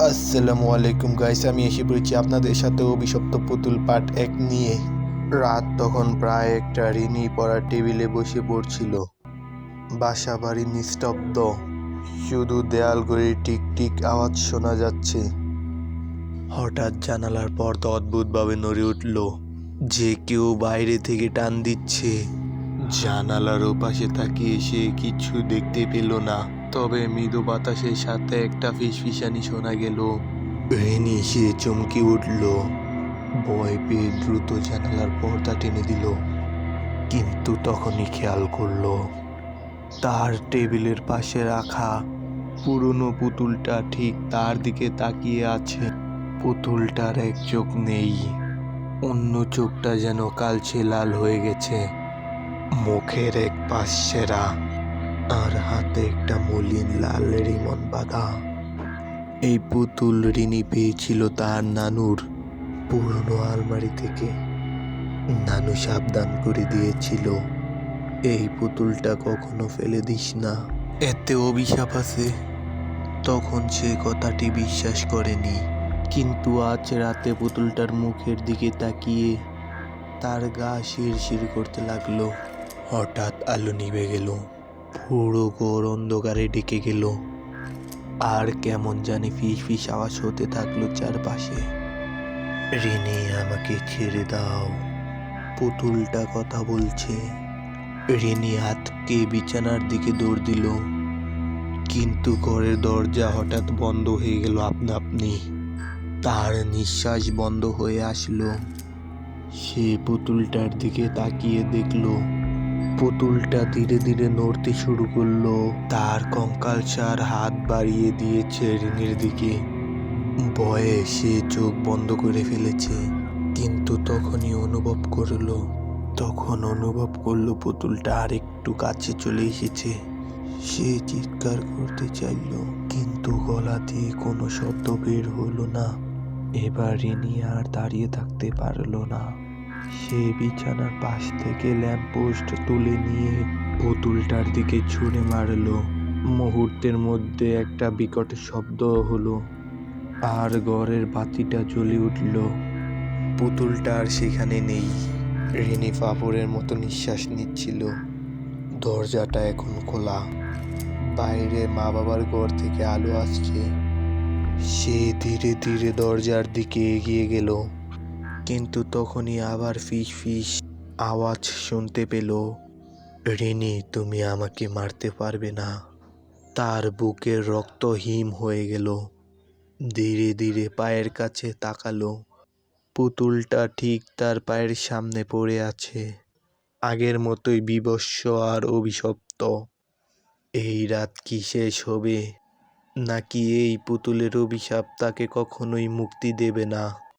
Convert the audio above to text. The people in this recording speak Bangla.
আসসালামু আলাইকুম গাইস আমি এসে পড়েছি আপনাদের সাথে অভিশপ্ত পুতুল পাঠ এক নিয়ে। রাত তখন প্রায় একটা ঋণী পড়া টেবিলে বসে পড়ছিল। বাসা বাড়ি নিস্তব্ধ। শুধু দেয়াল গড়ির টিক টিক আওয়াজ শোনা যাচ্ছে। হঠাৎ জানালার পর্দা অদ্ভুতভাবে নড়ে উঠল। যে কেউ বাইরে থেকে টান দিচ্ছে। জানালার ওপাশে তাকিয়ে সে কিছু দেখতে পেল না। তবে মৃদু বাতাসের সাথে একটা ফিসফিসানি শোনা গেল। রেনি সে চমকে উঠল। ভয় পেয়ে দ্রুত জানালার পর্দা টেনে দিল। কিন্তু তখনই খেয়াল করল, তার টেবিলের পাশে রাখা পুরনো পুতুলটা ঠিক তার দিকে তাকিয়ে আছে। পুতুলটার এক চোখ নেই, অন্য চোখটা যেন কালচে লাল হয়ে গেছে। মুখের এক পাশ সেরা। হাতে একটা মলিন লাল রিমন বাঁধা। এই পুতুল ঋণী পেয়েছিল তার নানুর পুরনো আলমারি থেকে। নানু সাবধান করে দিয়েছিল, এই পুতুলটা কখনো ফেলে দিস না। এতে অভিশাপ আছে তখন সে কথাটি বিশ্বাস করেনি, কিন্তু আজ রাতে পুতুলটার মুখের দিকে তাকিয়ে তার গা শিরশির করতে লাগল। হঠাৎ আলো নিভে গেল। পুরো ঘোর অন্ধকারে ডেকে গেল। আর কেমন জানি ফিস ফিস আওয়াজ হতে থাকল চারপাশে। রিনি, আমাকে ছেড়ে দাও। পুতুলটা কথা বলছে। রিনি হাতকে বিছানার দিকে দৌড় দিল। কিন্তু ঘরের দরজা হঠাৎ বন্ধ হয়ে গেল আপনা আপনি। তার নিঃশ্বাস বন্ধ হয়ে আসলো। সে পুতুলটার দিকে তাকিয়ে দেখল। পুতুলটা ধীরে ধীরে নড়তে শুরু করল। তার কঙ্কালসার হাত বাড়িয়ে দিয়েছে রিনির দিকে। ভয়ে সে চোখ বন্ধ করে ফেলেছে। কিন্তু তখনই অনুভব করল, তখন অনুভব করল পুতুলটা আর একটু কাছে চলে এসেছে। সে চিৎকার করতে চাইল, কিন্তু গলা দিয়ে কোনো শব্দ বের হলো না। এবার রিনি আর দাঁড়িয়ে থাকতে পারল না। সে বিছানার পাশ থেকে ল্যাম্পপোস্ট তুলে নিয়ে পুতুলটার দিকে ছুঁড়ে মারলো। মুহূর্তের মধ্যে একটা বিকট শব্দ হলো আর ঘরের বাতিটা জ্বলে উঠল। পুতুলটা আর সেখানে নেই। রিনি পাপড়ের মতো নিঃশ্বাস নিচ্ছিল। দরজাটা এখন খোলা। বাইরে মা বাবার ঘর থেকে আলো আসছে। সে ধীরে ধীরে দরজার দিকে এগিয়ে গেল। কিন্তু তখনই আবার ফিস ফিস আওয়াজ শুনতে পেল, রিনি, তুমি আমাকে মারতে পারবে না। তার বুকের রক্ত হিম হয়ে গেল, ধীরে ধীরে পায়ের কাছে তাকালো। পুতুলটা ঠিক তার পায়ের সামনে পড়ে আছে, আগের মতোই বিবস্ব আর অভিশপ্ত। এই রাত কি শেষ হবে? নাকি এই পুতুলের অভিশাপ তাকে কখনোই মুক্তি দেবে না?